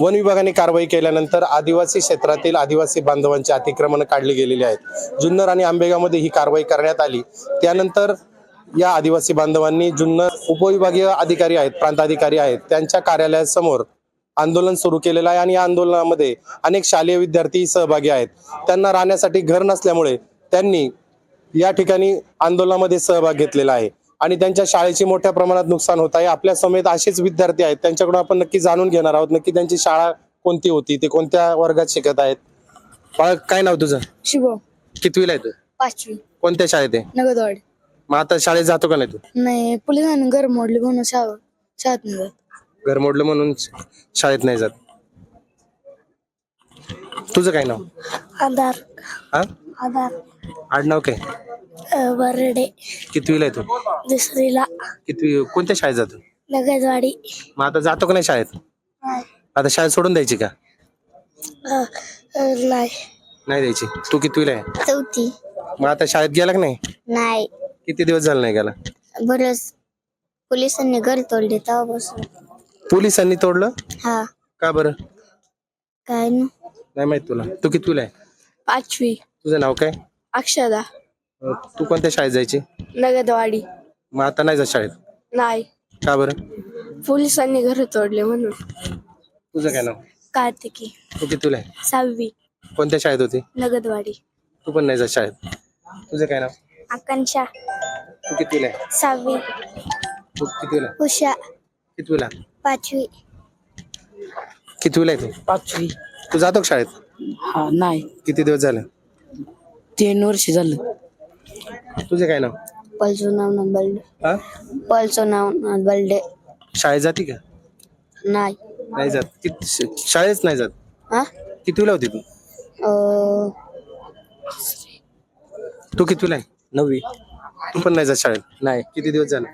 One विभागाने कारवाई केल्यानंतर आदिवासी क्षेत्रातील आदिवासी बांधवांची अतिक्रमण काढली गेलेली आहेत. जुन्नर आणि आंबेगावमध्ये ही कारवाई करण्यात आली. त्यानंतर या आदिवासी बांधवांनी जुन्नर उपविभागीय अधिकारी आहेत प्रांताधिकारी आहेत. त्यांच्या कार्यालयासमोर आंदोलन सुरू केलेलं आहे आणि या आंदोलनामध्ये अनेक शालेय विद्यार्थी सहभागी आहेत. त्यांना राहण्यासाठी घर नसल्यामुळे त्यांनी या ठिकाणी आंदोलनामध्ये सहभाग घेतलेला आहे. आणि त्यांच्या शाळेची मोठ्या प्रमाणात नुकसान होत आहे. आपल्या समेत असेच विद्यार्थी आहेत. त्यांच्याकडून आपण नक्की जाणून घेणार आहोत. नक्की त्यांची शाळा कोणती होती? ते कोणत्या वर्गात शिकत आहेत? बाळा, काय नाव तुझं? शुभम कितवीला आहे तू? पाचवी. कोणत्या शाळेत आहे? नगदवाड मग आता शाळेत जातो का नाही तू? नाही पोलिसांनी घर मोडले म्हणून शाळा शाळेत नाही जात. घर मोडलं म्हणून शाळेत नाही जात. तुझं काय नाव? आधार. हा? आधार. आडनाव काय? बर्डे कितवीला आहे तू? दुसरीला. कितवी? कोणत्या शाळेत जातो? नगदवाडी मग आता जातो का नाही शाळेत? आता शाळेत सोडून द्यायची का? नाही. नाही द्यायची. तू कितवीला आहे? चौथी. मग आता शाळेत गेला का नाही? नाही. किती दिवस झाले नाही गेला? बरंच. पोलिसांनी घर तोडले तेव्हापासून. पोलिसांनी तोडलं? हा. का बरं? काय ना. नाही माहीत तुला. तू कितवीला आहे? पाचवी. तुझं नाव काय? अक्षदा. अं, तू कोणत्या शाळेत जायची? नगदवाडी मग आता नाही जात शाळेत? नाही. का बरं? पोलिसांनी घर तोडले म्हणून. तुझं काय नाव? कार्तिकी. तू कितवीला आहे? सहावी. कोणत्या शाळेत होती? नगदवाडी तू पण नाही जात शाळेत. तुझं काय नाव? आकांक्षा. तू कितवीला आहे? सहावी. तू कितवीला आहे? उषा. कितवीला? पाचवी. कितवीला आहे तू? पाचवी. तू जातो का शाळेत? हा नाही. किती दिवस झाले? तीन वर्ष झालं. तुझे काय नाव? पल्सो नाव ना बल्डे हा? पल्सो नाव ना बल्डे शाळेत जाती का? नाही. नाही जात. कित श- शाळेच नाही जात? हा? कितवीला होती तू? अं, तू कितवीला आहे? नववी. तू पण नाही जात शाळेत? नाही. किती दिवस झाले?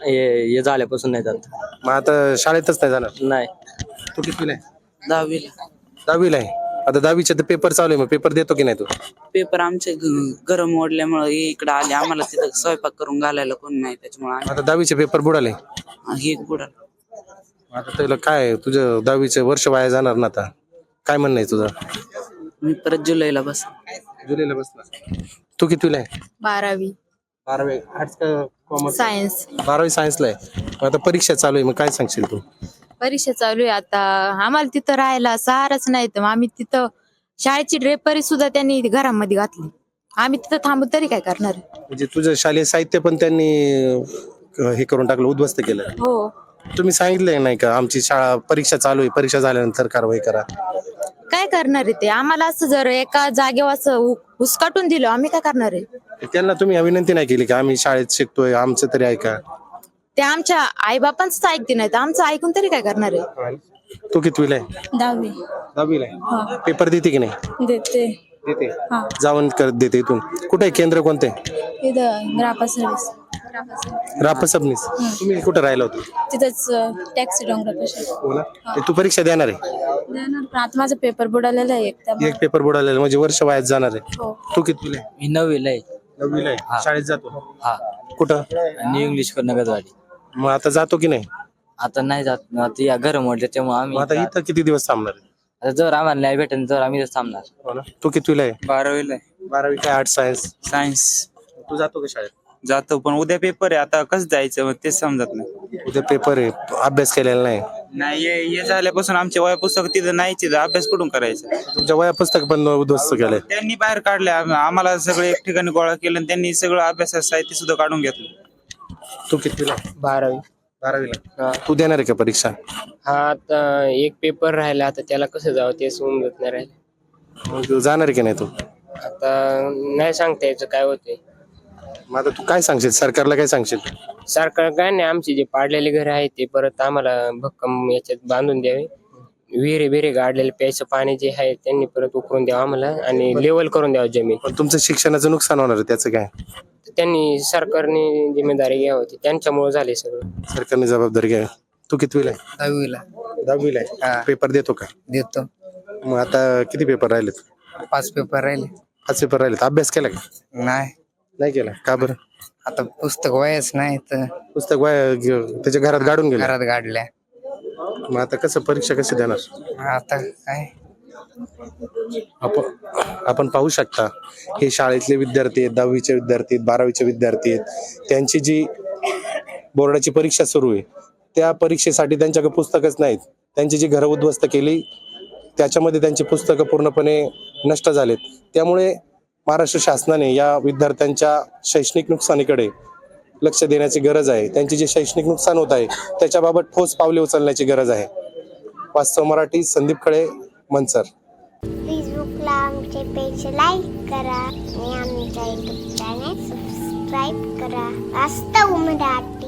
हे हे झाल्यापासून नाही जात. मग आता शाळेतच नाही जाणार? नाही. तू कितवीला आहे? दहावीला. दहावीला आहे? आता दहावीचे तर पेपर चालू आहे मग पेपर देतो की नाही तू? पेपर आमचे गरम ओढल्यामुळे इकडे आले. आम्हाला तिथं स्वयंपाक करून घालायला कोण नाही त्याच्यामुळे आता दहावीचे पेपर बुडाले. आम्ही हे बुडाल. आता त्याला काय तुझं दहावीचे वर्ष वाया जाणार ना आता? काय म्हणणं आहे तुझं? मी परत जुलैला बस जुलैला बसला तू कितवीला आहे? बारावी. बारावी. आर्ट्स का कॉमर्स सायन्स बारावी सायन्सला आहे. मग आता परीक्षा चालू आहे मग काय सांगशील तू? परीक्षा चालू आहे आता. आम्हाला तिथं राहायला सहाराच नाही तर आम्ही तिथं शाळेची ड्रेपरी सुद्धा त्यांनी घरामध्ये घातली. आम्ही तिथं थांबू तरी काय करणार? म्हणजे तुझं शालेय साहित्य पण त्यांनी अं, हे करून टाकलं उद्ध्वस्त केलं. हो. तुम्ही सांगितलं नाही का आमची शाळा परीक्षा चालू आहे परीक्षा झाल्यानंतर कारवाई करा. काय करणार आहे ते? आम्हाला असं जर एका जागेवर असं उ- हुसकाटून दिलं आम्ही काय करणार आहे? त्यांना तुम्ही विनंती नाही केली का आम्ही शाळेत शिकतोय आमचं तरी ऐका. ते आमच्या आईबापांच ऐकते नाही तर आमचं ऐकून तरी काय करणार आहे? तू कितवीला आहे? दहावी. दहावीला आहे. पेपर देते की नाही? देते. देते. जाऊन कर देते इथून. कुठे आहे? केंद्र कोणते? इथं सर्व्हिस. रापा सबनीस. तुम्ही कुठे राहिला होतो? तिथंच टॅक्सी डोंगरापाशी हो ना? ते तू परीक्षा देणार आहे? पण आता माझा पेपर बुडालेला आहे एक पेपर बुडालेला म्हणजे वर्ष वायात जाणार आहे. हो. तू कितवीला आहे? मी नववीला आहे. नववीला आहे. शाळेत जातो. हा. कुठं? आणि इंग्लिश कर नगदवाडी मग आता जातो की नाही? आता नाही जात. ना ते या घर मोडले त्यामुळे आम्ही मग आता इथं किती दिवस थांबणार आहे? आता जर आम्हाला नाही भेटेल तर आम्ही इथंच थांबणार. हो ना. तू कितवीला आहे? बारावीला बारावी काय आर्ट सायन्स? सायन्स. तू जातो का शाळेत? जातो पण उद्या पेपर आहे. आता कसं जायचं मग तेच समजत नाही. उद्या पेपर आहे. अभ्यास केलेला नाही? नाही हे हे झाल्यापासून आमचे वय पुस्तक तिथं नाहीच आहे, अभ्यास कुठून करायचा? तुमच्या वया पुस्तक पण उद्ध्वस्त केलंय. त्यांनी बाहेर काढले आम- आम्हाला सगळं एक ठिकाणी गोळा केलं आणि त्यांनी सगळं अभ्यासाचं साहित्य सुद्धा काढून घेतलं. तू कितवीला आहे? बारावी. बारावीला. तू देणार आहे का परीक्षा? हा आता एक पेपर राहिला आता त्याला कसं जावं ते समजत नाही राहिलं. मग जाणार आहे की नाही तू? आता नाही सांगता यायचं काय होते मग आता तू काय सांगशील? सरकारला काय सांगशील? सरकार काय नाही आमचे जे पाडलेले घर आहेत ते परत आम्हाला भक्कम याच्यात बांधून द्यावे. विहिरे बिरे गाडलेले प्यायचं पाणी जे आहे त्यांनी परत उकरून द्यावं आम्हाला आणि लेवल करून द्यावं जमीन. पण तुमचं शिक्षणाचं नुकसान होणार आहे त्याचं काय? त्यांनी सरकारने जिम्मेदारी घ्यावी होती. त्यांच्यामुळे झाले सगळं. सरकारने जबाबदारी घ्या तू कितवीला आहे? दहावीला. दहावीला आहे? पेपर देतो का? देतो. मग आता किती पेपर राहिलेत? पाच पेपर राहिले. पाच पेपर राहिलेत. अभ्यास केला का? नाही. नाही केला. का बरं? आता पुस्तक वयच नाही तर पुस्तक वाया ग- त्याच्या घरात गाडून गेलं. घरात गाडल्या. मग आता कसं परीक्षा कशी देणार? आता काय? आपण आपण पाहू शकता हे शाळेतले विद्यार्थी आहेत दहावीचे विद्यार्थी आहेत बारावीचे विद्यार्थी आहेत. त्यांची जी बोर्डाची परीक्षा सुरू आहे त्या परीक्षेसाठी त्यांच्याकडे पुस्तकच नाहीत. त्यांची जी घरं उद्ध्वस्त केली त्याच्यामध्ये त्यांची पुस्तकं पूर्णपणे नष्ट झालेत. त्यामुळे महाराष्ट्र शासनाने या विद्यार्थ्यांच्या शैक्षणिक नुकसानीकडे लक्ष देण्याची गरज आहे. त्यांचे जे शैक्षणिक नुकसान होत आहे त्याच्याबाबत ठोस पावले उचलण्याची गरज आहे. वास्तव मराठी संदीप खळे मनसर. फेसबुकला आमचे पेज लाईक करा आणि आमच्या युट्यूब चॅनल सबस्क्राईब करा. वास्तव मराठी